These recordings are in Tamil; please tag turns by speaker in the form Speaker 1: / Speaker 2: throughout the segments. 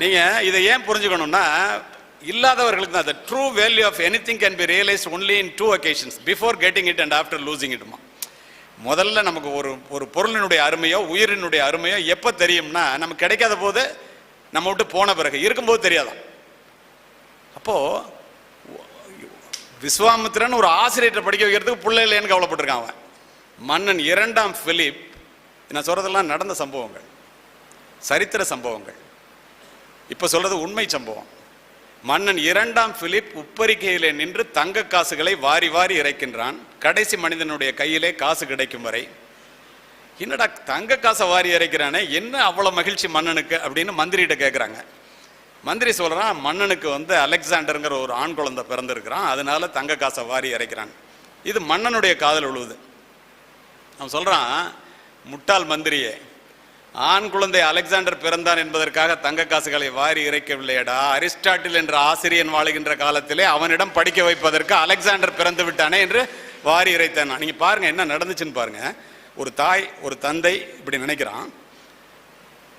Speaker 1: நீங்கள் இதை ஏன் புரிஞ்சுக்கணும்னா இல்லாதவர்களுக்கு தான் the true value of anything can be realised only in two occasions before getting it and after losing இட்மா முதல்ல நமக்கு ஒரு ஒரு பொருளினுடைய அருமையோ உயிரினுடைய அருமையோ எப்போ தெரியும்னா நமக்கு கிடைக்காத போது நம்ம விட்டு போன பிறகு இருக்கும்போது தெரியாதான். அப்போது விஸ்வாமித்திரன் ஒரு ஆசிரியர்கிட்ட படிக்க வைக்கிறதுக்கு பிள்ளை இல்லைன்னு கவலைப்பட்டிருக்கான் அவன். மன்னன் இரண்டாம் பிலிப் நான் சொல்கிறதெல்லாம் நடந்த சம்பவங்கள் சரித்திர சம்பவங்கள். இப்போ சொல்றது உண்மை சம்பவம். மன்னன் இரண்டாம் பிலிப் உப்பரிக்கையிலே நின்று தங்க காசுகளை வாரி வாரி இறைக்கின்றான். கடைசி மனிதனுடைய கையிலே காசு கிடைக்கும் வரை. என்னடா தங்க காசை வாரி இறைக்கிறானே? என்ன அவ்வளோ மகிழ்ச்சி மன்னனுக்கு? அப்படின்னு மந்திரிகிட்ட கேட்குறாங்க மந்திரி சொல்கிறான் மன்னனுக்கு வந்து அலெக்சாண்டருங்கிற ஒரு ஆண் குழந்தை பிறந்திருக்கிறான். அதனால தங்க காசை வாரி இறைக்கிறான். இது மன்னனுடைய காதல் உழுவுது. அவன் சொல்கிறான் முட்டாள் மந்திரியே ஆண் குழந்தை அலெக்சாண்டர் பிறந்தான் என்பதற்காக தங்க காசுகளை வாரி இறைக்கவில்லையடா. அரிஸ்டாட்டில் என்ற ஆசிரியன் வாழுகின்ற காலத்திலே அவனிடம் படிக்க வைப்பதற்கு அலெக்சாண்டர் பிறந்து விட்டானே என்று வாரி இறைத்தான். நீங்க பாருங்க என்ன நடந்துச்சுன்னு பாருங்க. ஒரு தாய் ஒரு தந்தை இப்படி நினைக்கிறான்.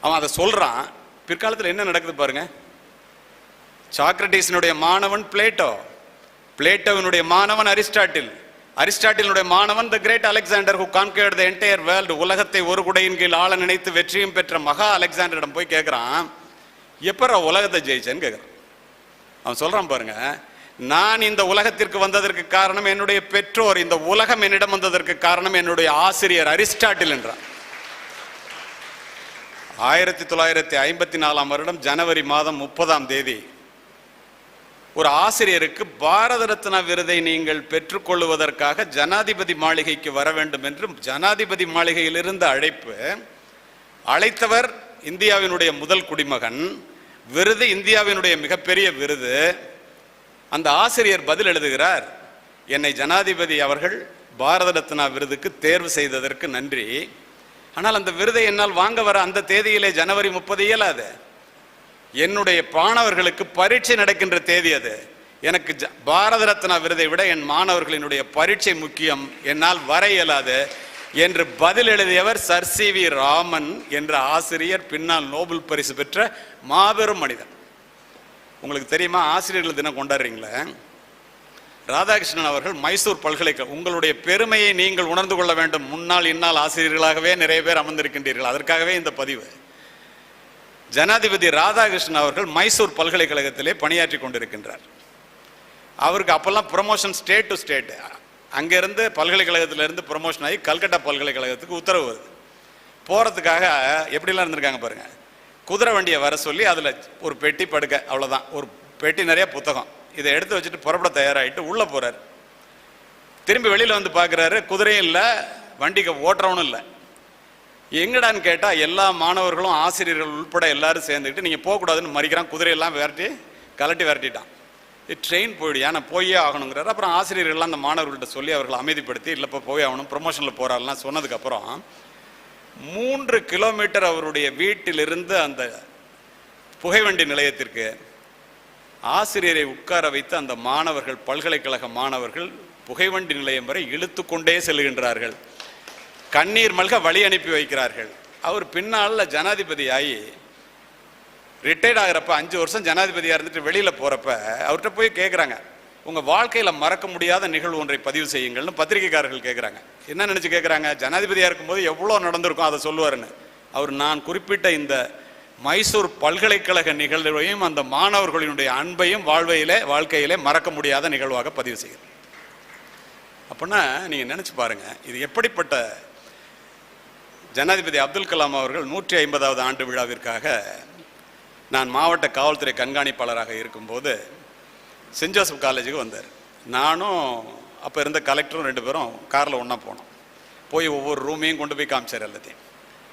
Speaker 1: அவன் அதை சொல்றான். பிற்காலத்தில் என்ன நடக்குது பாருங்க. சாக்ரட்டிஸினுடைய மாணவன் பிளேட்டோ. பிளேட்டோவினுடைய மாணவன் அரிஸ்டாட்டில். அரிஸ்டாட்டிலுடைய மாணவன் the great Alexander who conquered the entire world உலகத்தை ஒரு குடையின் கீழ் ஆள நினைத்து வெற்றியும் பெற்ற மகா அலெக்சாண்டரிடம் போய் கேட்குறான் எப்போ உலகத்தை ஜெயிச்சேன்னு கேட்குறான் அவன் சொல்கிறான் பாருங்க நான் இந்த உலகத்திற்கு வந்ததற்கு காரணம் என்னுடைய பெற்றோர் இந்த உலகம் என்னிடம் வந்ததற்கு காரணம் என்னுடைய ஆசிரியர் அரிஸ்டாட்டில் என்றான். ஆயிரத்தி தொள்ளாயிரத்தி ஐம்பத்தி நாலாம் வருடம் ஜனவரி மாதம் முப்பதாம் தேதி ஒரு ஆசிரியருக்கு பாரத ரத்னா விருதை நீங்கள் பெற்றுக்கொள்வதற்காக ஜனாதிபதி மாளிகைக்கு வர வேண்டும் என்று ஜனாதிபதி மாளிகையில் இருந்த அழைப்பு. அழைத்தவர் இந்தியாவினுடைய முதல் குடிமகன். விருது இந்தியாவினுடைய மிகப்பெரிய விருது. அந்த ஆசிரியர் பதில் எழுதுகிறார் என்னை ஜனாதிபதி அவர்கள் பாரத ரத்னா விருதுக்கு தேர்வு செய்ததற்கு நன்றி. ஆனால் அந்த விருதை என்னால் வாங்க வர அந்த தேதியிலே ஜனவரி முப்பது இயலாது. என்னுடைய மாணவர்களுக்கு பரீட்சை நடக்கின்ற தேதி அது. எனக்கு ஜ- பாரத ரத்னா விருதை விட என் மாணவர்களினுடைய பரீட்சை முக்கியம். என்னால் வர இயலாது. என்று பதில் எழுதியவர் சர் சி வி ராமன் என்ற ஆசிரியர் பின்னால் நோபல் பரிசு பெற்ற மாபெரும் மனிதன். உங்களுக்கு தெரியுமா? ஆசிரியர்கள் தினம் கொண்டாடுறீங்களே? ராதாகிருஷ்ணன் அவர்கள் மைசூர் பல்கலைக்கழகம் உங்களுடைய பெருமையை நீங்கள் உணர்ந்து கொள்ள வேண்டும். முன்னாள் இந்நாள் ஆசிரியர்களாகவே நிறைய பேர் அமர்ந்திருக்கின்றீர்கள். அதற்காகவே இந்த பதிவு. ஜனாதிபதி ராதாகிருஷ்ணன் அவர்கள் மைசூர் பல்கலைக்கழகத்திலே பணியாற்றி கொண்டிருக்கின்றார். அவருக்கு அப்பெல்லாம் ப்ரொமோஷன் ஸ்டேட் டு ஸ்டேட் அங்கேருந்து பல்கலைக்கழகத்திலேருந்து ப்ரொமோஷன் ஆகி கல்கட்டா பல்கலைக்கழகத்துக்கு உத்தரவு வருது. போகிறதுக்காக எப்படிலாம் இருந்திருக்காங்க பாருங்க. குதிரை வண்டியை வர சொல்லி அதில் ஒரு பெட்டி படுக்க அவ்வளோதான் ஒரு பெட்டி நிறைய புத்தகம். இதை எடுத்து வச்சுட்டு புறப்பட தயாராகிட்டு உள்ளே போகிறார் திரும்பி வெளியில் வந்து பார்க்குறாரு குதிரையும் இல்லை வண்டிக்கு ஓட்டுறவனும் இல்லை. எங்கடான்னு கேட்டால் எல்லா மாணவர்களும் ஆசிரியர்கள் உள்பட எல்லாரும் சேர்ந்துக்கிட்டு நீங்கள் போகக்கூடாதுன்னு மறிக்கிறான் குதிரையெல்லாம் விரட்டி கலட்டி விரட்டிட்டான். ட்ரெயின் போயிடுயா நான் போயே ஆகணுங்கிறாரு. அப்புறம் ஆசிரியர்கள்லாம் அந்த மாணவர்கள்ட்ட சொல்லி அவர்களை அமைதிப்படுத்தி இல்லைப்பா போய் ஆகணும் ப்ரொமோஷனில் போகிறாள்லாம் சொன்னதுக்கப்புறம் மூன்று கிலோமீட்டர் அவருடைய வீட்டிலிருந்து அந்த புகைவண்டி நிலையத்திற்கு ஆசிரியரை உட்கார வைத்து அந்த மாணவர்கள் பல்கலைக்கழக மாணவர்கள் புகைவண்டி நிலையம் வரை இழுத்து கொண்டே செல்கின்றார்கள். கண்ணீர் மல்க வழி அனுப்பி வைக்கிறார்கள். அவர் பின்னால் ஜனாதிபதி ஆகி ரிட்டையர்ட் ஆகிறப்ப அஞ்சு வருஷம் ஜனாதிபதியாக இருந்துட்டு வெளியில் போகிறப்ப அவர்கிட்ட போய் கேட்குறாங்க உங்கள் வாழ்க்கையில் மறக்க முடியாத நிகழ்வு ஒன்றை பதிவு செய்யுங்கள்னு பத்திரிகைக்காரர்கள் கேட்குறாங்க என்ன நினச்சி கேட்குறாங்க ஜனாதிபதியாக இருக்கும்போது எவ்வளோ நடந்திருக்கும் அதை சொல்லுவாருன்னு. அவர் நான் குறிப்பிட்ட இந்த மைசூர் பல்கலைக்கழக நிகழ்வையும் அந்த மாணவர்களினுடைய அன்பையும் வாழ்வையிலே வாழ்க்கையிலே மறக்க முடியாத நிகழ்வாக பதிவு செய்கிறேன் அப்படின்னா நீங்கள் நினச்சி பாருங்கள் இது எப்படிப்பட்ட ஜனாதிபதி அப்துல் கலாம் அவர்கள் நூற்றி ஐம்பதாவது ஆண்டு விழாவிற்காக நான் மாவட்ட காவல்துறை கண்காணிப்பாளராக இருக்கும்போது சென்ட் ஜோசப் காலேஜுக்கு வந்தார். நானும் அப்போ இருந்த கலெக்டரும் ரெண்டு பேரும் காரில் ஒன்றா போனோம். போய் ஒவ்வொரு ரூமையும் கொண்டு போய் காமிச்சார் எல்லாத்தையும்.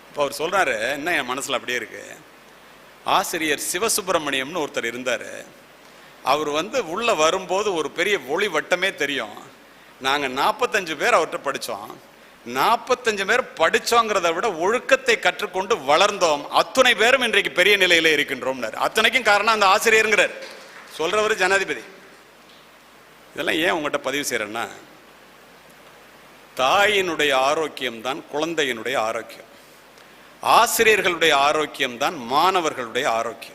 Speaker 1: இப்போ அவர் சொல்கிறாரு என்ன என் மனசில் அப்படியே இருக்கு? ஆசிரியர் சிவசுப்பிரமணியம்னு ஒருத்தர் இருந்தார். அவர் வந்து உள்ளே வரும்போது ஒரு பெரிய ஒளி வட்டமே தெரியும். நாங்கள் நாற்பத்தஞ்சு பேர் அவர்கிட்ட படித்தோம் நாற்பத்தஞ்சு பேர் படித்தோங்கிறத விட ஒழுக்கத்தை கற்றுக்கொண்டு வளர்ந்தோம். அத்துணை பேரும் இன்றைக்கு பெரிய நிலையில இருக்கின்றோம்னார். அத்தனைக்கும் காரணம் அந்த ஆசிரியருங்கிறார். சொல்றவர் ஜனாதிபதி. இதெல்லாம் ஏன் உங்கள்கிட்ட பதிவு செய்கிறேன்னா தாயினுடைய ஆரோக்கியம் தான் குழந்தையினுடைய ஆரோக்கியம். ஆசிரியர்களுடைய ஆரோக்கியம் தான் மாணவர்களுடைய ஆரோக்கியம்.